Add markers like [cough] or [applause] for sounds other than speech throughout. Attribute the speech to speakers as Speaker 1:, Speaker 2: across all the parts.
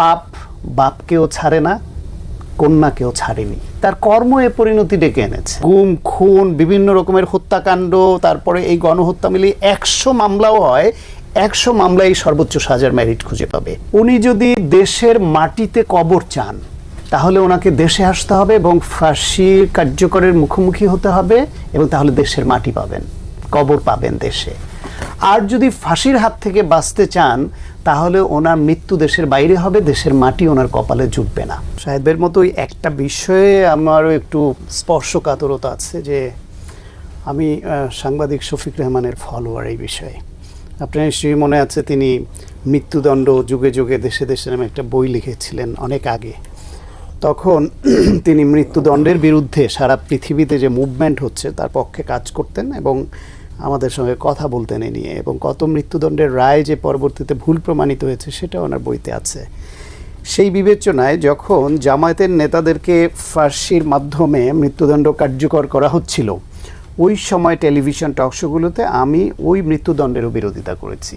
Speaker 1: পাপ বাপকেও ছাড়ে না, কন্যাকেও ছাড়েনি। তার কর্ম এ পরিণতি ডেকে এনেছে। গুম, খুন, বিভিন্ন রকমের হত্যাকাণ্ড, তারপরে এই গণহত্যা মিলিয়ে একশো মামলাও হয়, একশো মামলায় সর্বোচ্চ সাজার মেরিট খুঁজে পাবে। উনি যদি দেশের মাটিতে কবর চান, তাহলে ওনাকে দেশে আসতে হবে এবং ফাঁসি কার্যকরের মুখোমুখি হতে হবে এবং তাহলে দেশের মাটি পাবেন, কবর পাবেন দেশে। আর যদি ফাঁসির হাত থেকে বাঁচতে চান, তাহলে ওনার মৃত্যু দেশের বাইরে হবে, দেশের মাটি ওনার কপালে জুটবে না। সাহেবের মতোই একটা বিষয়ে আমারও একটু স্পর্শকাতরতা আছে যে আমি সাংবাদিক শফিক রহমানের ফলোয়ার এই বিষয়ে। আপনার নিশ্চয়ই মনে আছে তিনি মৃত্যুদণ্ড যুগে যুগে দেশে দেশে নামে একটা বই লিখেছিলেন অনেক আগে। তখন [clears throat] তিনি মৃত্যুদণ্ডের বিরুদ্ধে সারা পৃথিবীতে যে মুভমেন্ট হচ্ছে, তার পক্ষে কাজ করতেন এবং আমাদের সঙ্গে কথা বলতেন এ নিয়ে এবং কত মৃত্যুদণ্ডের রায় যে পরবর্তীতে ভুল প্রমাণিত হয়েছে সেটা ওনার বইতে আছে। সেই বিবেচনায় যখন জামায়াতের নেতাদেরকে ফার্সির মাধ্যমে মৃত্যুদণ্ড কার্যকর করা হচ্ছিল, ওই সময় টেলিভিশন টকশোগুলোতে আমি ওই মৃত্যুদণ্ডেরও বিরোধিতা করেছি।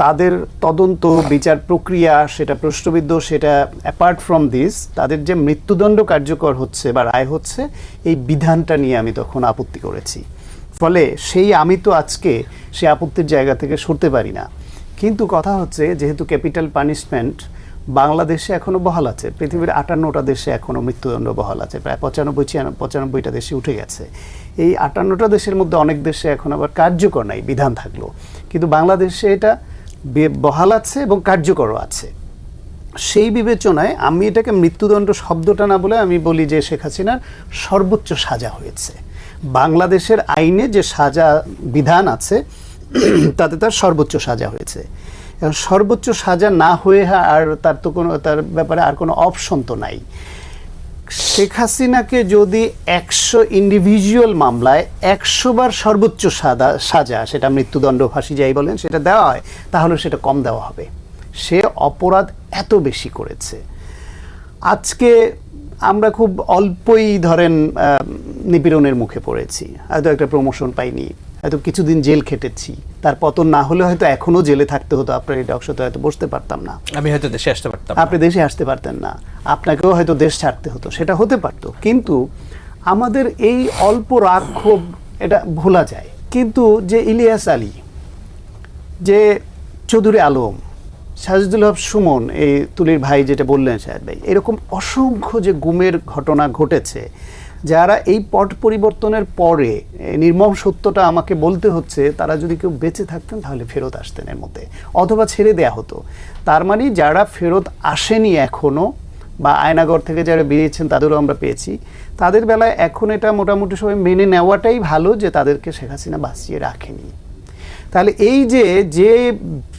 Speaker 1: তাদের তদন্ত, বিচার প্রক্রিয়া, সেটা প্রশ্নবিদ্ধ, সেটা অ্যাপার্ট ফ্রম দিস তাদের যে মৃত্যুদণ্ড কার্যকর হচ্ছে বা রায় হচ্ছে, এই বিধানটা নিয়ে আমি তখন আপত্তি করেছি। ফলে সেই আমি তো আজকে সে আপত্তির জায়গা থেকে সরতে পারি না। কিন্তু কথা হচ্ছে যেহেতু ক্যাপিটাল পানিশমেন্ট বাংলাদেশে এখনও বহাল আছে, পৃথিবীর আটান্নটা দেশে এখনও মৃত্যুদণ্ড বহাল আছে, প্রায় পঁচানব্বই পঁচানব্বইটা দেশে উঠে গেছে। এই আটান্নটা দেশের মধ্যে অনেক দেশে এখন আবার কার্যকর নাই, বিধান থাকল। কিন্তু বাংলাদেশে এটা বহাল আছে এবং কার্যকরও আছে। সেই বিবেচনায় আমি এটাকে মৃত্যুদণ্ড শব্দটা না বলে আমি বলি যে শেখ হাসিনার সর্বোচ্চ সাজা হয়েছে। বাংলাদেশের আইনে যে সাজা বিধান আছে, তাতে তার সর্বোচ্চ সাজা হয়েছে। সর্বোচ্চ সাজা না হয়ে আর তার তো কোনো, তার ব্যাপারে আর কোনো অপশন তো নাই। শেখ হাসিনাকে যদি একশো ইন্ডিভিজুয়াল মামলায় একশো বার সর্বোচ্চ সাদা, সাজা, সেটা মৃত্যুদণ্ড ফাঁসি যাই বলেন, সেটা দেওয়া হয়, তাহলে সেটা কম দেওয়া হবে। সে অপরাধ এত বেশি করেছে। আজকে আমরা খুব অল্পই ধরেন নিপীড়নের মুখে পড়েছি। হয়তো একটা প্রমোশন পাইনি হয়তো কিছুদিন জেল খেটেছি। তার পতন না হলে হয়তো এখনও জেলে থাকতে হতো আপনার এই টকশোতে হয়তো বসতে পারতাম না।
Speaker 2: আমি হয়তো দেশে আসতে পারতাম
Speaker 1: আপনি দেশে আসতে পারতেন না। আপনাকেও হয়তো দেশ ছাড়তে হতো সেটা হতে পারতো। কিন্তু আমাদের এই অল্প রাগ ক্ষোভ এটা ভোলা যায়। কিন্তু যে ইলিয়াস আলী যে চৌধুরী আলম সাজিদুল হক সুমন এই তুলির ভাই যেটা বললেন সাহেব ভাই এরকম অসংখ্য যে গুমের ঘটনা ঘটেছে যারা এই পট পরিবর্তনের পরে নির্মম সত্যটা আমাকে বলতে হচ্ছে, তারা যদি কেউ বেঁচে থাকতেন তাহলে ফেরত আসতেন এর মধ্যে। অথবা ছেড়ে দেয়া হতো। তার মানে যারা ফেরত আসেনি এখনও বা আয়নাগর থেকে যারা বেরিয়েছেন তাদেরও আমরা পেয়েছি, তাদের বেলায় এখন এটা মোটামুটি সবাই মেনে নেওয়াটাই ভালো যে তাদেরকে শেখ হাসিনা বাঁচিয়ে রাখেনি। তাহলে এই যে যে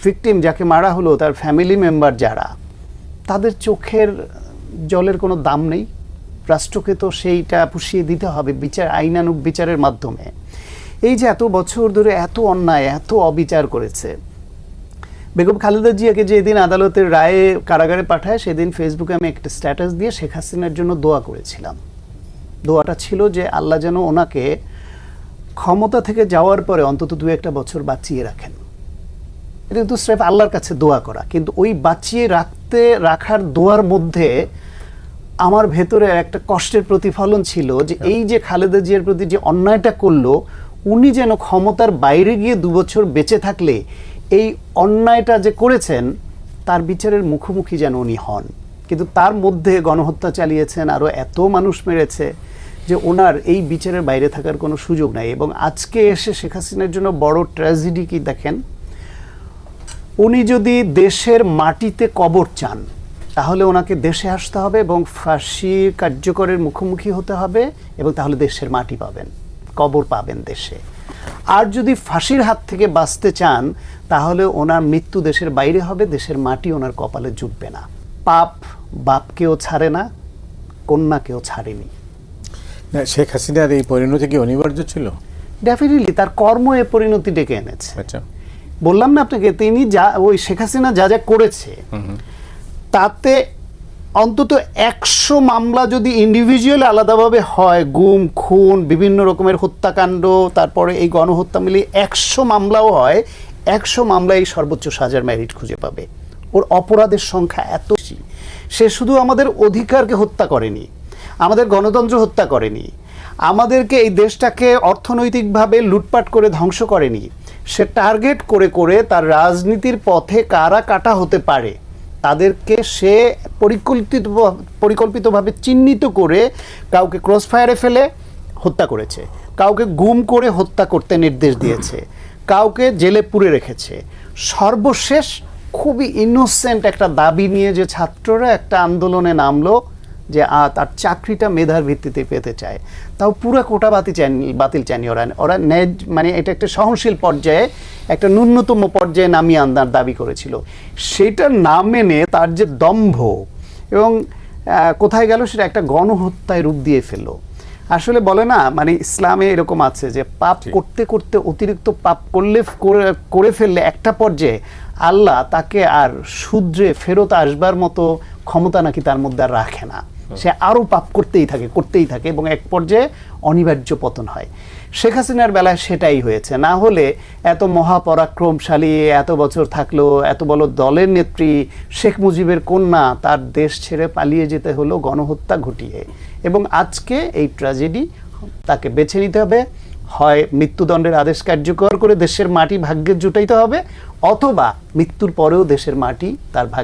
Speaker 1: ভিকটিম যাকে মারা হলো, তার ফ্যামিলি মেম্বার যারা, তাদের চোখের জলের কোনো দাম নেই? রাষ্ট্রকে তো সেইটা পুষিয়ে দিতে হবে বিচার, আইনানুগ বিচারের মাধ্যমে। এই যে এত বছর ধরে এত অন্যায়, এত অবিচার করেছে। বেগম খালেদা জিয়াকে যেদিন আদালতের রায়ে কারাগারে পাঠায়, সেদিন ফেসবুকে আমি একটা স্ট্যাটাস দিয়ে শেখ হাসিনার জন্য দোয়া করেছিলাম। দোয়াটা ছিল যে আল্লাহ যেন ওনাকে ক্ষমতা থেকে যাওয়ার পরে অন্তত দু একটা বছর বাঁচিয়ে রাখেন। এটা কিন্তু স্রেফ আল্লাহর কাছে দোয়া করা, কিন্তু ওই বাঁচিয়ে রাখতে, রাখার দোয়ার মধ্যে আমার ভেতরে একটা কষ্টের প্রতিফলন ছিল যে এই যে খালেদা জিয়ার প্রতি যে অন্যায়টা করল উনি যেন ক্ষমতার বাইরে গিয়ে দু বছর বেঁচে থাকলে এই অন্যায়টা যে করেছেন তার বিচারের মুখোমুখি যেন উনি হন। কিন্তু তার মধ্যে গণহত্যা চালিয়েছেন আরও এত মানুষ মেরেছে যে ওনার এই বিচারের বাইরে থাকার কোনো সুযোগ নাই। এবং আজকে এসে শেখ হাসিনার জন্য বড় ট্র্যাজেডি কি দেখেন? উনি যদি দেশের মাটিতে কবর চান তাহলে ওনাকে দেশে আসতে হবে এবং ফাঁসি কার্যকরের মুখোমুখি হতে হবে এবং তাহলে দেশের মাটি পাবেন কবর পাবেন দেশে। আর যদি ফাঁসির হাত থেকে বাঁচতে চান তাহলে ওনার মৃত্যু দেশের বাইরে হবে দেশের মাটি ওনার কপালে জুটবে না। পাপ বাপকেও ছাড়ে না কন্যাকেও ছাড়েনি।
Speaker 3: না শেখ হাসিনার এই পরিণতি কি অনিবার্য ছিল?
Speaker 1: ডেফিনেটলি তার কর্ম এ পরিণতি ডেকে এনেছে।
Speaker 3: আচ্ছা।
Speaker 1: বললাম না আপনাকে তিনি যা ওই শেখ হাসিনা যা যা করেছে তাতে অন্তত একশো মামলা যদি ইন্ডিভিজুয়াল আলাদাভাবে হয়, গুম, খুন, বিভিন্ন রকমের হত্যাকাণ্ড, তারপরে এই গণহত্যা মিলিয়ে একশো মামলাও হয়, একশো মামলায় সর্বোচ্চ সাজার ম্যারিট খুঁজে পাবে। ওর অপরাধের সংখ্যা এত বেশি। সে শুধু আমাদের অধিকারকে হত্যা করেনি, আমাদের গণতন্ত্র হত্যা করেনি, আমাদেরকে এই দেশটাকে অর্থনৈতিকভাবে লুটপাট করে ধ্বংস করেনি। সে টার্গেট করে করে তার রাজনীতির পথে কারা কাটা হতে পারে তাদেরকে সে পরিকল্পিত পরিকল্পিতভাবে চিহ্নিত করে কাউকে ক্রস ফায়ারে ফেলে, হত্যা করেছে। কাউকে গুম করে হত্যা করতে নির্দেশ দিয়েছে। কাউকে জেলে পুরে রেখেছে। সর্বশেষ খুবই ইনোসেন্ট একটা দাবি নিয়ে যে ছাত্ররা একটা আন্দোলনে নামলো। যে আ, তার চাকরিটা মেধার ভিত্তিতে পেতে চায়। তাও পুরো কোটা বাতিল চায়নি বাতিল চায়নি ওরা। ওরা ন্যায মানে এটা একটা সহনশীল পর্যায়ে একটা ন্যূনতম পর্যায়ে নামিয়ে আনার দাবি করেছিল। সেটা না মেনে তার যে দম্ভ এবং কোথায় গেল সেটা একটা গণহত্যায় রূপ দিয়ে ফেলল। আসলে বলে না মানে ইসলামে এরকম আছে যে পাপ করতে করতে অতিরিক্ত পাপ করলে করে- করে ফেললে একটা পর্যায়ে আল্লাহ তাকে আর শুদ্রে ফেরত আসবার মতো ক্ষমতা নাকি তার মধ্যে আর রাখে না। সে আরও পাপ করতেই থাকে করতেই থাকে এবং এক পর্যায়ে অনিবার্য পতন হয়। শেখ হাসিনার বেলায় সেটাই হয়েছে। না হলে এত মহাপরাক্রমশালী, এত বছর থাকল, এত বড় দলের নেত্রী, শেখ মুজিবের কন্যা, তার দেশ ছেড়ে পালিয়ে যেতে হলো গণহত্যা ঘটিয়ে। এবং আজকে এই ট্র্যাজেডি তাকে বেছে নিতে হবে। হয় মৃত্যুদণ্ডের আদেশ কার্যকর করে দেশের মাটি ভাগ্যে জুটাইতে হবে, অথবা মৃত্যুর পরেও দেশের মাটি তার ভাগ্য